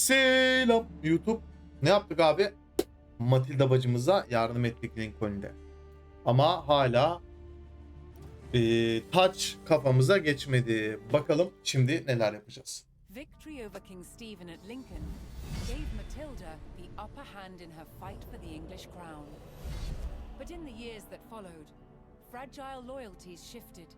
Selam YouTube. Ne yaptık abi? Matilda bacımıza yardım ettik Lincoln'de. Ama hala eee taç kafamıza geçmedi. Bakalım şimdi neler yapacağız. Victory over King Stephen at Lincoln gave Matilda the upper hand in her fight for the English crown. But in the years that followed, fragile loyalties shifted,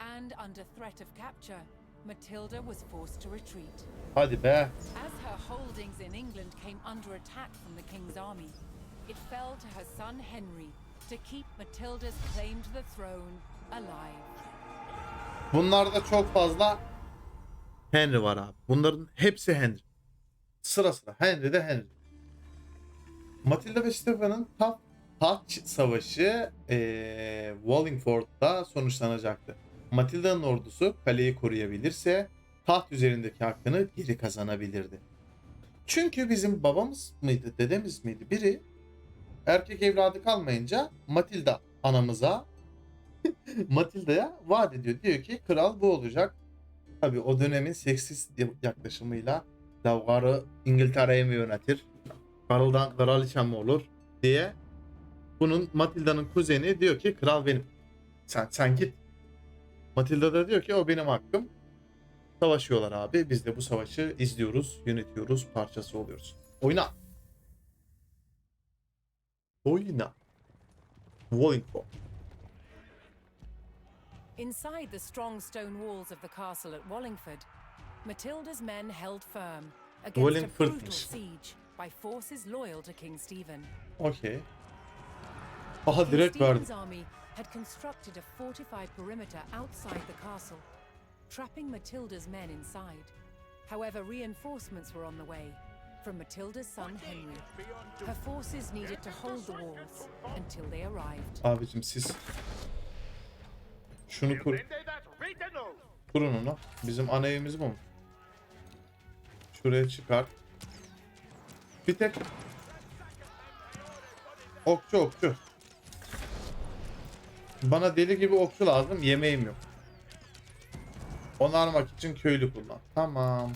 and under threat of capture, Matilda was forced to retreat. Hadi be. As her holdings in England came under attack from the king's army, it fell to her son Henry to keep Matilda's claim to the throne alive. Bunlarda çok fazla Henry var abi. Bunların hepsi Henry. Sıra sıra. Henry de Henry. Matilda ve Stephen'ın ta taç savaşı eee Wallingford'da sonuçlanacaktı. Matilda'nın ordusu kaleyi koruyabilirse taht üzerindeki hakkını geri kazanabilirdi. Çünkü bizim babamız mıydı, dedemiz miydi biri erkek evladı kalmayınca Matilda anamıza Matilda'ya vaat ediyor. Diyor ki kral bu olacak. Tabii o dönemin seksist yaklaşımıyla Davgarı İngiltere'yi mi yönetir? Karıldan kraliçe mi olur? diye bunun Matilda'nın kuzeni diyor ki kral benim. Sen sen git. Matilda da diyor ki o benim hakkım. Savaşıyorlar abi. Biz de bu savaşı izliyoruz, yönetiyoruz, parçası oluyoruz. Oyna. Oyna. Wallingford. Inside the strong stone walls of the castle at Wallingford, Matilda's men held firm against a brutal siege by forces loyal to King Stephen. Okey. Aha direkt verdi. Had constructed a fortified perimeter outside the castle, trapping Matilda's men inside. However, reinforcements were on the way from Matilda's son Henry. Her forces needed to hold the walls until they arrived. Abicim siz şunu kur, kurun onu. Bizim ana evimiz bu mu? Şuraya çıkar. Bir tek okçu okçu. Bana deli gibi okçu lazım. Yemeğim yok. Onarmak için köylü kullan. Tamam.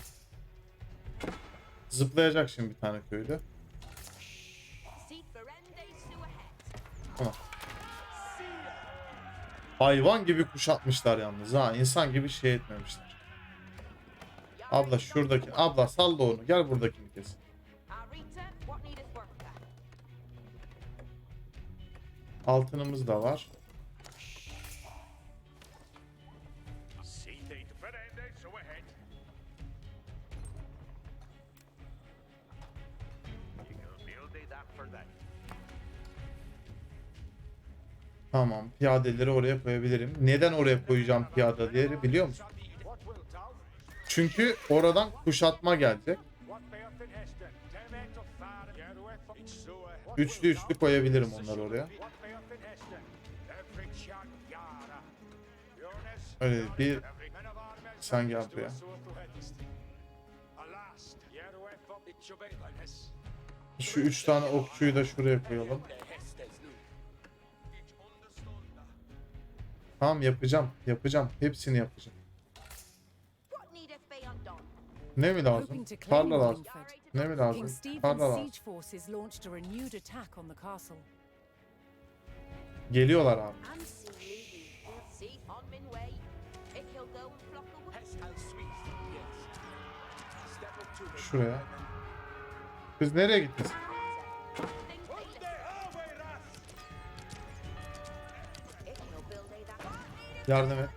Zıplayacak şimdi bir tane köylü. Hayvan gibi kuşatmışlar yalnız ha. İnsan gibi şey etmemişler. Abla şuradaki. Abla salla onu. Gel buradakini kes. Altınımız da var. Tamam. Piyadeleri oraya koyabilirim. Neden oraya koyacağım piyadeleri biliyor musun? Çünkü oradan kuşatma gelecek. Üçlü üçlü koyabilirim onları oraya. Öyle bir sen gel buraya. Şu üç tane okçuyu da şuraya koyalım. Tamam yapacağım. Yapacağım. Hepsini yapacağım. Ne mi lazım? Tarla lazım. Ne mi lazım? Tarla lazım. siege forces launched a renewed attack Yardım et.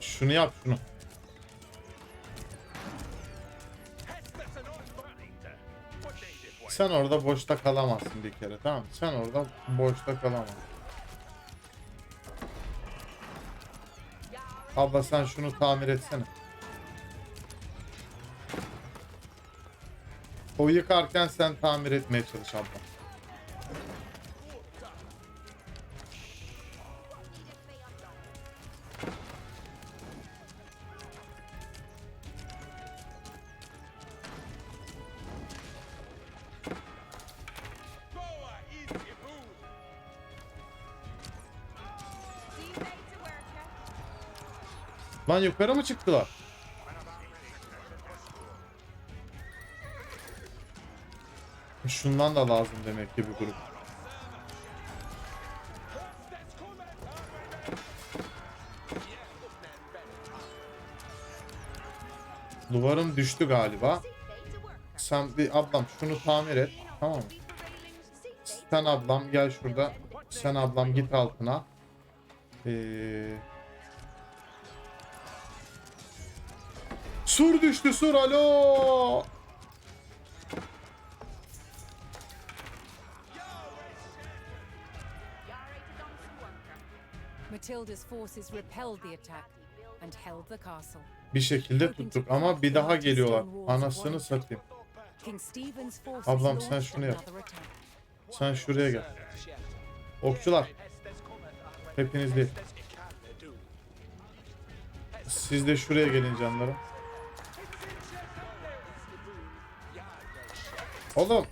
Şunu yap şunu. Sen orada boşta kalamazsın bir kere tamam? Sen orada boşta kalamazsın. Abla sen şunu tamir etsene. O yıkarken sen tamir etmeye çalış abla. Lan yukarı mı çıktılar? Şundan da lazım demek ki bir grup. Duvarım düştü galiba. Sen bir ablam şunu tamir et. Tamam mı? Sen ablam gel şurada. Sen ablam git altına. Ee... Sur düştü sur alo. Matilda's forces repelled the attack and held the castle. Bir şekilde tuttuk ama bir daha geliyorlar. Anasını satayım. Ablam sen şunu yap. Sen şuraya gel. Okçular. Hepiniz değil. Siz de şuraya gelin canlarım. Oğlum.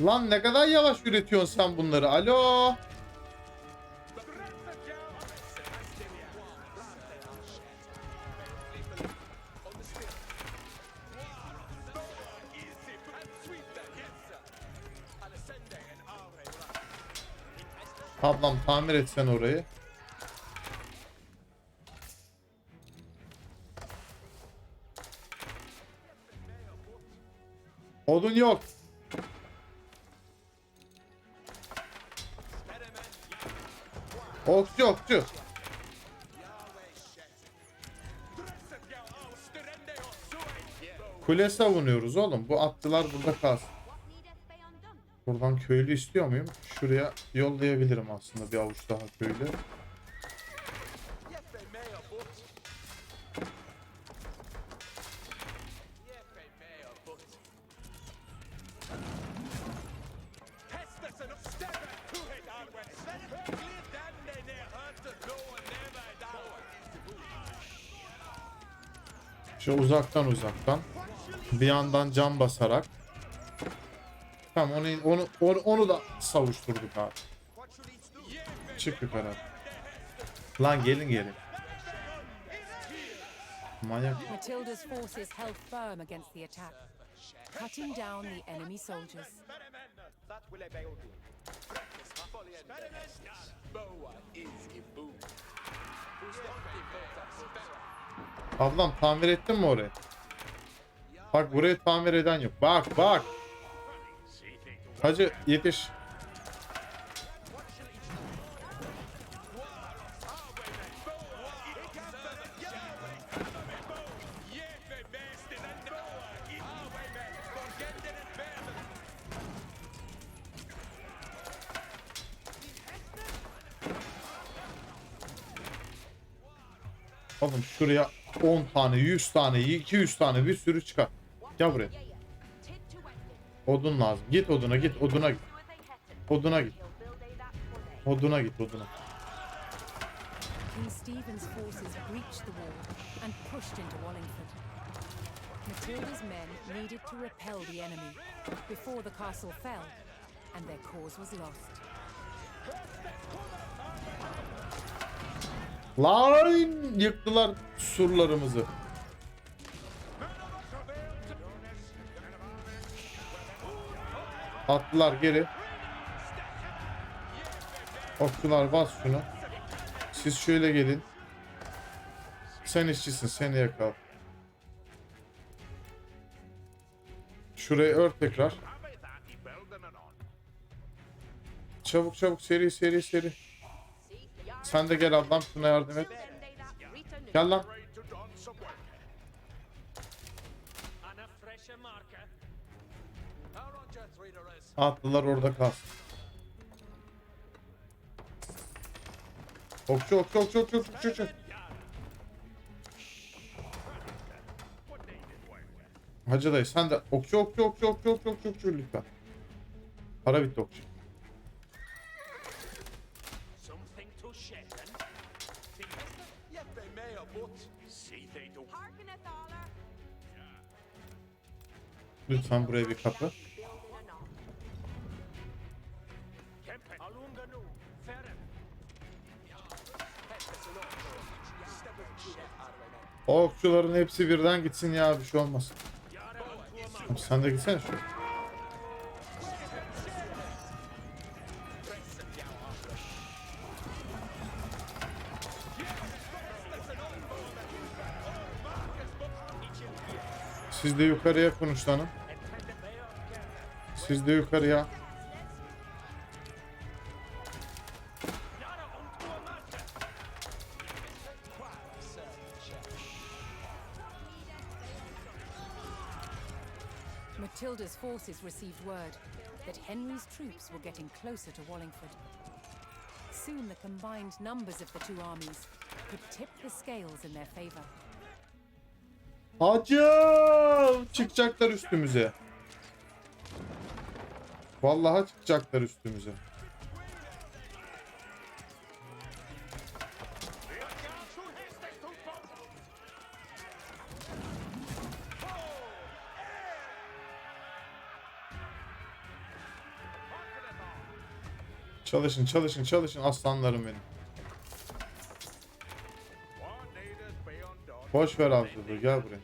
Lan ne kadar yavaş üretiyorsun sen bunları. Alo. Ablam tamir et sen orayı. Odun yok. Okçu okçu. Kule savunuyoruz oğlum. Bu atlılar burada kalsın. Buradan köylü istiyor muyum? Şuraya yollayabilirim aslında bir avuç daha köylü. Şu uzaktan uzaktan bir yandan cam basarak Tamam onu onu onu, onu da savuşturduk abi. Çık yukarı. Lan gelin gelin. Manyak. Matilda's forces held firm against the attack, cutting down the enemy soldiers. Ablam tamir ettin mi orayı? Bak burayı tamir eden yok. Bak bak. Hacı yetiş. Oğlum şuraya 10 tane, 100 tane, 200 tane bir sürü çıkar. Gel buraya. Odun lazım. Git oduna git oduna git. Oduna git. Oduna git oduna. Matilda's men needed to repel the enemy before the castle fell, and their cause was lost. Lan yıktılar surlarımızı. Attılar geri. Okçular bas şunu. Siz şöyle gelin. Sen işçisin seni yakal. Şurayı ör tekrar. Çabuk çabuk seri seri seri. Sen de gel ablam şuna yardım et. Gel lan. Atlılar orada kalsın. Okçu okçu okçu okçu okçu okçu. Hacı dayı sen de okçu okçu okçu okçu okçu okçu okçu lütfen. Para bitti okçu. Lütfen buraya bir kapı. Okçuların hepsi birden gitsin ya bir şey olmaz. Sen de gitsene şu. Siz de yukarıya konuşlanın. Siz de yukarıya. Matilda's forces received word that Henry's troops were getting closer to Wallingford. Soon the combined numbers of the two armies could tip the scales in their favor. Hacım! Çıkacaklar üstümüze. Vallahi çıkacaklar üstümüze. Çalışın, çalışın, çalışın aslanlarım benim. Boş ver avcılığı, gel buraya.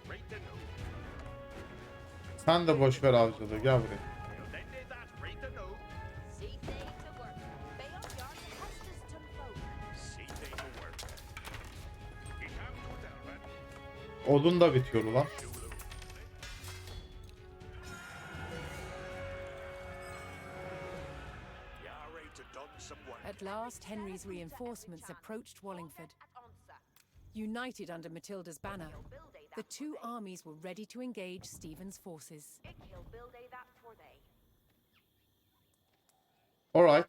Sen de boş ver avcılığı, gel buraya. Odun da bitiyor ulan. At last, Henry's reinforcements approached Wallingford. United under Matilda's banner, the two armies were ready to engage Stephen's forces. Alright.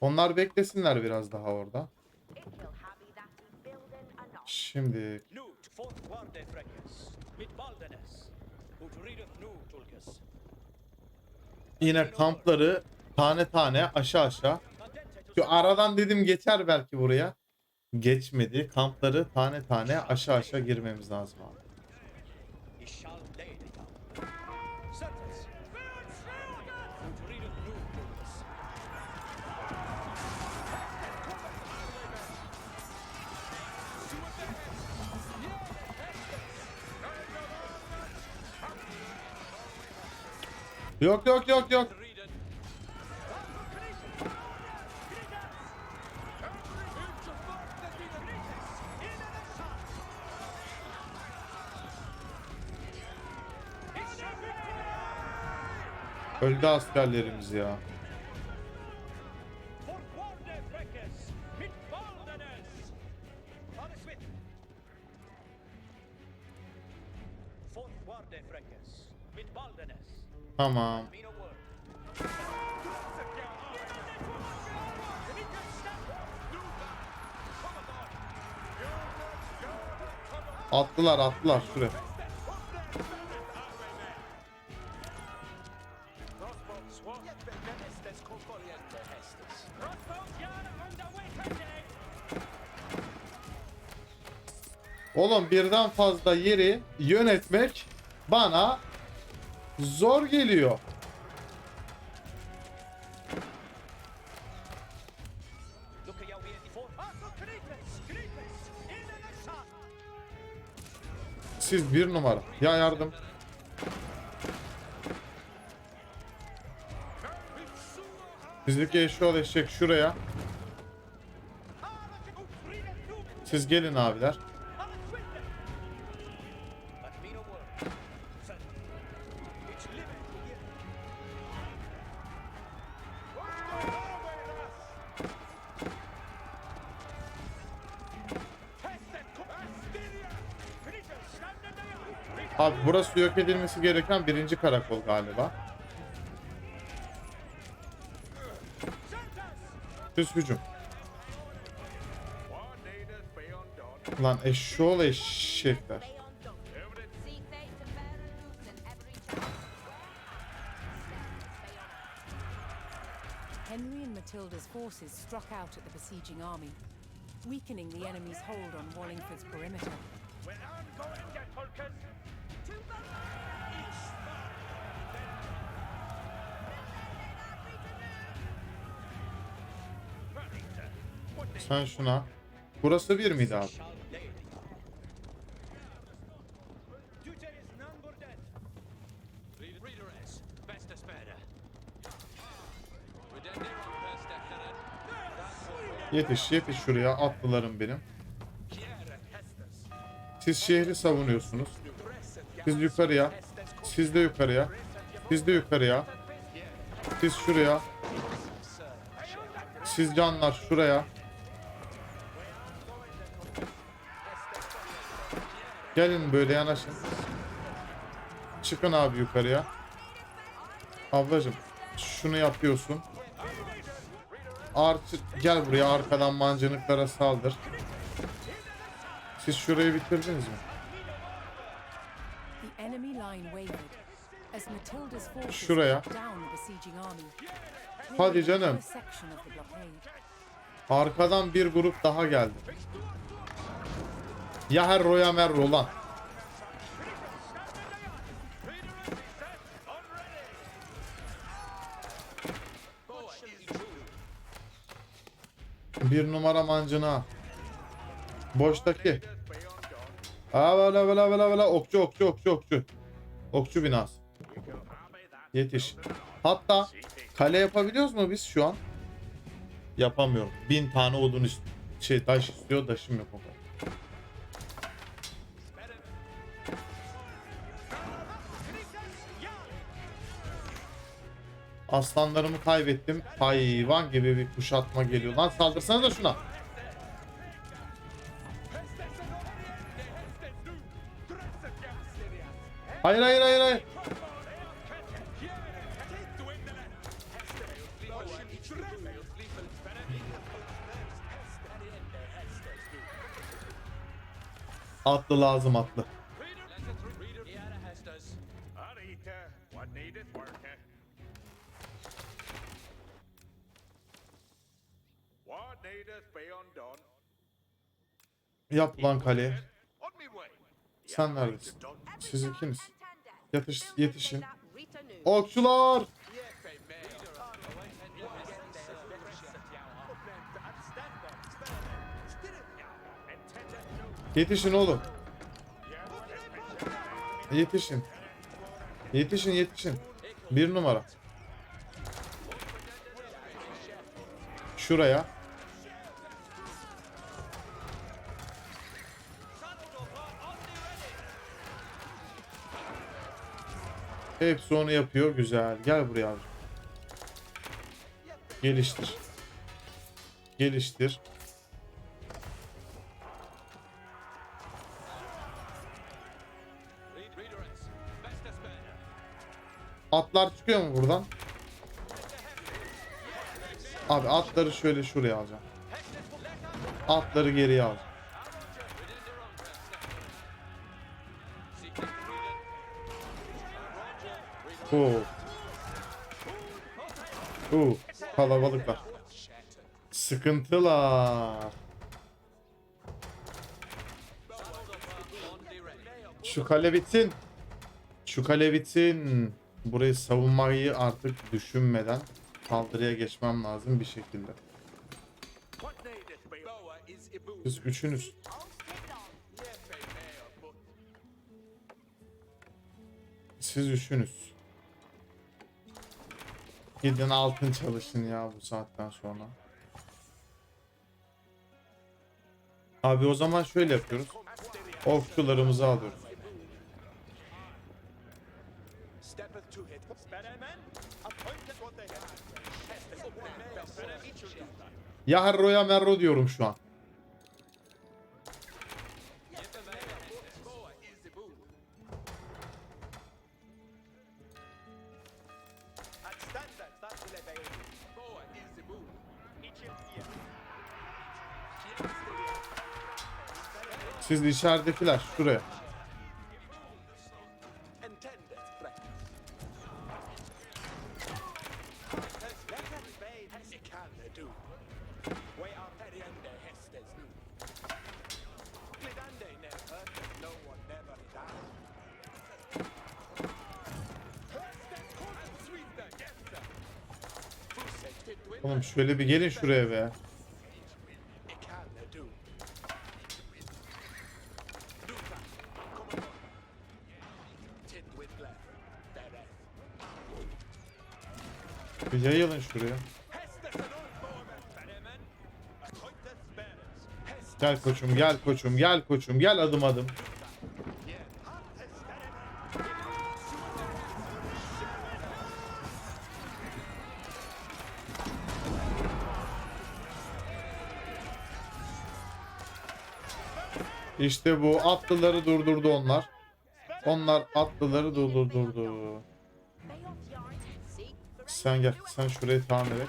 Onlar beklesinler biraz daha orada. Şimdi ut rideth nu tulkes. yine kampları tane tane aşağı aşağı. Şu aradan dedim geçer belki buraya. Geçmedi. Kampları tane tane aşağı aşağı girmemiz lazım abi. Yok yok yok yok. Öldü askerlerimiz ya. Fortfarande Attılar attılar şuraya. Oğlum birden fazla yeri yönetmek bana zor geliyor. Siz bir numara. Ya yardım. Bizdeki eşyol eşek şuraya. Siz gelin abiler. Burası yok edilmesi gereken birinci karakol galiba. Düz hücum. Lan eşşoğlu eşekler. To. Henry and Matilda's forces struck out at the besieging army, weakening the enemy's hold on Wallingford's perimeter. When I'm going there, Tulkes. Sen şuna. Burası bir miydi abi? Yetiş yetiş şuraya atlılarım benim. Siz şehri savunuyorsunuz. Siz yukarıya. Siz de yukarıya. Siz de yukarıya. Siz şuraya. Siz canlar şuraya. Gelin böyle yanaşın. Çıkın abi yukarıya. Ablacım şunu yapıyorsun. Artık gel buraya arkadan mancınıklara saldır. Siz şurayı bitirdiniz mi? Şuraya. Hadi canım. Arkadan bir grup daha geldi. Ya her roya merro lan. Bir numara mancına. Boştaki. Ha böyle böyle böyle böyle okçu okçu okçu okçu. Okçu binası. Yetiş. Hatta kale yapabiliyoruz mu biz şu an? Yapamıyorum. Bin tane odun ist şey taş istiyor taşım yok o. Aslanlarımı kaybettim. Hayvan gibi bir kuşatma geliyor. Lan saldırsana da şuna. Hayır hayır hayır hayır. Atlı lazım atlı. Yap lan way. Sen neredesin? Siz ikiniz. Yetiş, yetişin. Okçular! Yetişin oğlum. Yetişin. Yetişin yetişin. Bir numara. Şuraya. Hepsi onu yapıyor. Güzel. Gel buraya abi. Geliştir. Geliştir. Atlar çıkıyor mu buradan? Abi atları şöyle şuraya alacağım. Atları geriye al. Oo. Oo. Kalabalıklar. Sıkıntılar. Şu kale bitsin. Şu kale bitsin. Burayı savunmayı artık düşünmeden saldırıya geçmem lazım bir şekilde. Siz üçünüz. Siz üçünüz. Gidin altın çalışın ya bu saatten sonra. Abi o zaman şöyle yapıyoruz. Okçularımızı alıyoruz. Ya Herro'ya Merro diyorum şu an. Fuse did win, Oğlum şöyle bir gelin şuraya be. Bir yayılın şuraya. Gel koçum gel koçum gel koçum gel adım adım. İşte bu atlıları durdurdu onlar. Onlar atlıları durdurdu. Sen gel sen şurayı tamir et.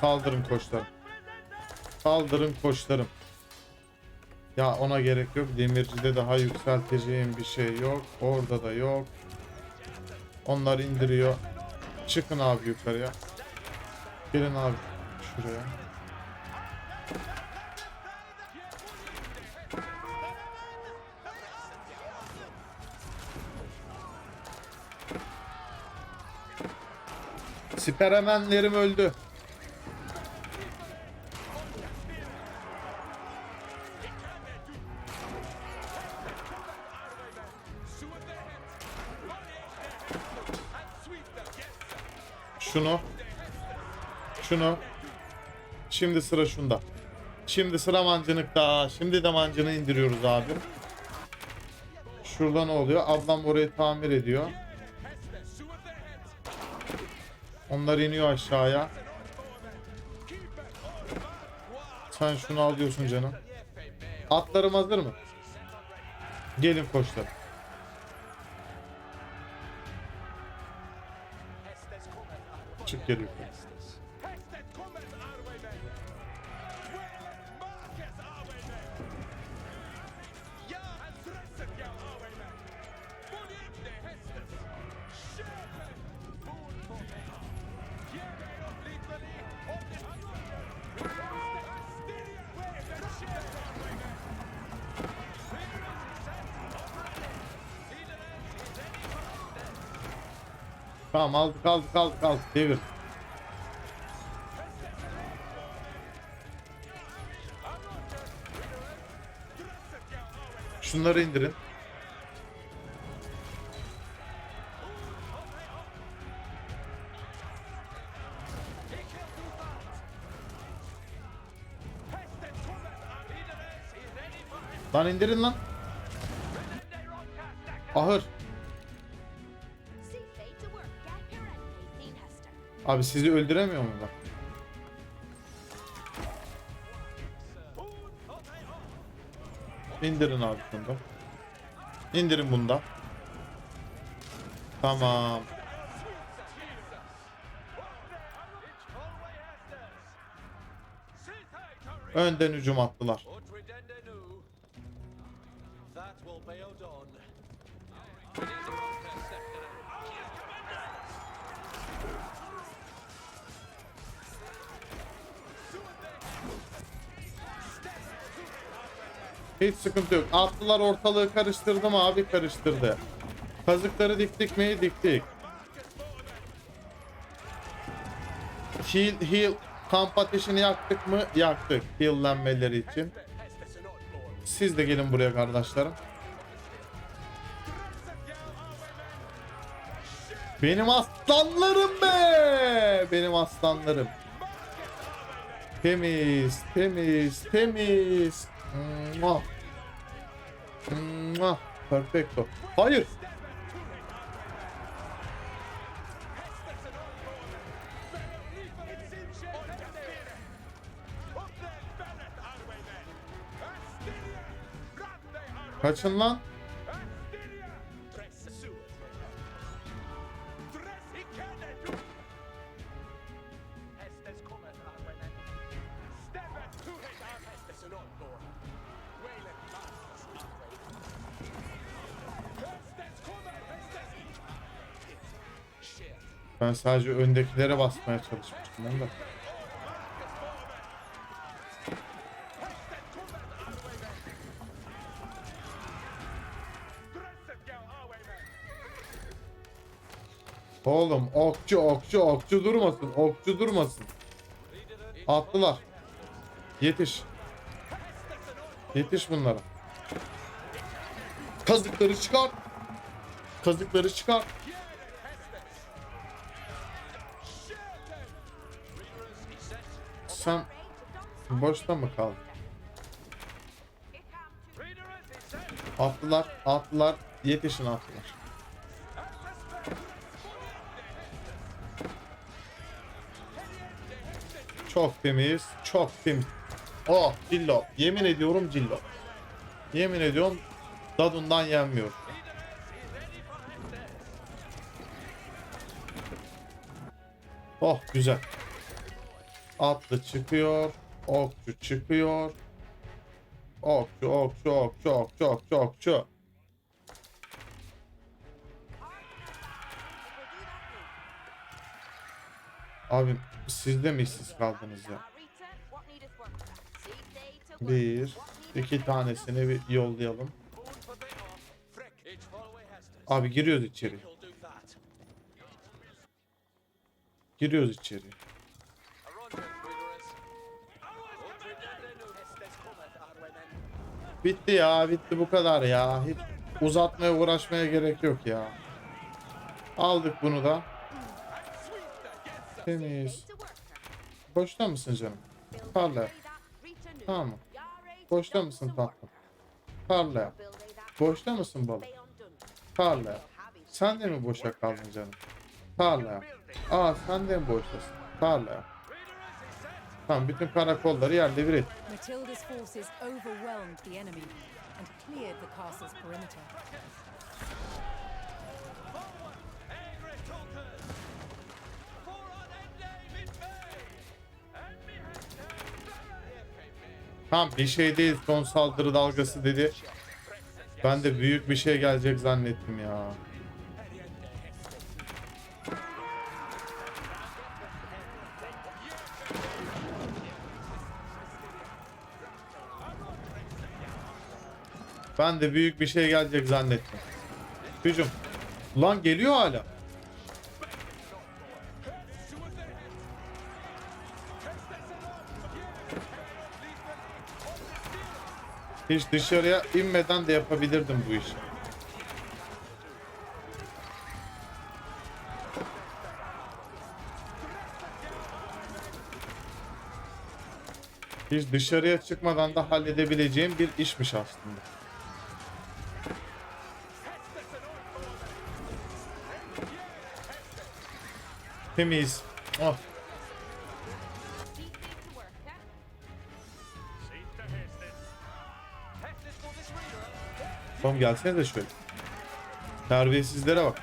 Saldırın koçlarım. Saldırın koçlarım. Ya ona gerek yok. Demircide daha yükselteceğim bir şey yok. Orada da yok. Onlar indiriyor. Çıkın abi yukarıya. Gelin abi şuraya. Siperemenlerim öldü. Şunu. Şunu. Şimdi sıra şunda. Şimdi sıra mancınıkta. Şimdi de mancını indiriyoruz abi. Şurada ne oluyor? Ablam orayı tamir ediyor. Onlar iniyor aşağıya. Sen şunu alıyorsun canım. Atlarım hazır mı? Gelin koçlar. Çık yukarı. Tamam aldık aldık aldık aldık devir. Şunları indirin. Lan indirin lan. Ahır. Abi sizi öldüremiyor mu bak? İndirin abi bunu da. İndirin bunu da. Tamam. Önden hücum attılar. Hiç sıkıntı yok. Atlılar ortalığı karıştırdı mı abi karıştırdı. Kazıkları diktik mi diktik. Heal, heal kamp ateşini yaktık mı yaktık. Heal'lenmeleri için. Siz de gelin buraya kardeşlerim. Benim aslanlarım be! Benim aslanlarım. Temiz, temiz, temiz. Mua. Mua. Perfecto. Hayır. Kaçın lan. Ben sadece öndekilere basmaya çalışmıştım onu da. Oğlum okçu okçu okçu durmasın okçu durmasın. Attılar. Yetiş. Yetiş bunlara. Kazıkları çıkar. Kazıkları çıkar. Sen boşta mı kaldın? Atlılar, atlılar. Yetişin atlılar. Çok temiz, çok temiz. Oh, cillo. Yemin ediyorum cillo. Yemin ediyorum tadından yenmiyor. Oh güzel. Atlı çıkıyor. Okçu çıkıyor. Okçu, okçu, okçu, okçu, okçu, okçu. Abi siz de mi işsiz kaldınız ya? Bir, iki tanesini bir yollayalım. Abi giriyoruz içeri. Giriyoruz içeri. Bitti ya, bitti bu kadar ya. Hiç uzatmaya uğraşmaya gerek yok ya. Aldık bunu da. Temiz. Boşta mısın canım? Parla. Tamam? Boşta mısın tatlım? Parla. Boşta mısın balık? Parla. Sen de mi boşa kaldın canım? Parla. Aa sen de mi boştasın? Parla. Tamam bütün karakolları yerle bir et. Matilda's forces overwhelmed the enemy and cleared the castle's perimeter. Tamam bir şey değil son saldırı dalgası dedi. Ben de büyük bir şey gelecek zannettim ya. Ben de büyük bir şey gelecek zannettim. Hücum. Lan geliyor hala. Hiç dışarıya inmeden de yapabilirdim bu işi. Hiç dışarıya çıkmadan da halledebileceğim bir işmiş aslında. Temiz. Oh. Tamam gelsene de şöyle. Terbiyesizlere bak.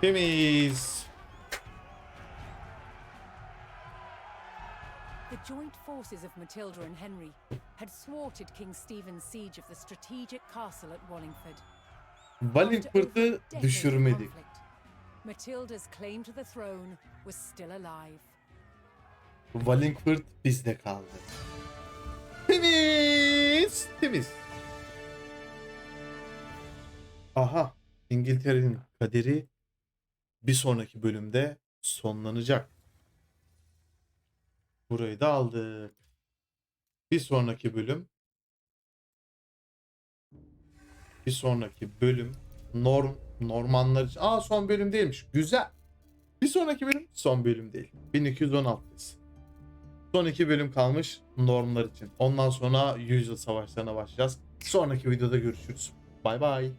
Temiz. The joint forces of Matilda and Henry had thwarted King Stephen's siege of the strategic castle at Wallingford. Wallingford'u düşürmedik. Matilda's claim to the throne was still alive. Wallingford bizde kaldı. Temiz. Temiz. Aha. İngiltere'nin kaderi bir sonraki bölümde sonlanacak. Burayı da aldık. Bir sonraki bölüm bir sonraki bölüm norm Normanlar için. Aa son bölüm değilmiş. Güzel. Bir sonraki bölüm son bölüm değil. 1216'dayız. Son iki bölüm kalmış normlar için. Ondan sonra yüzyıl savaşlarına başlayacağız. Sonraki videoda görüşürüz. Bay bay.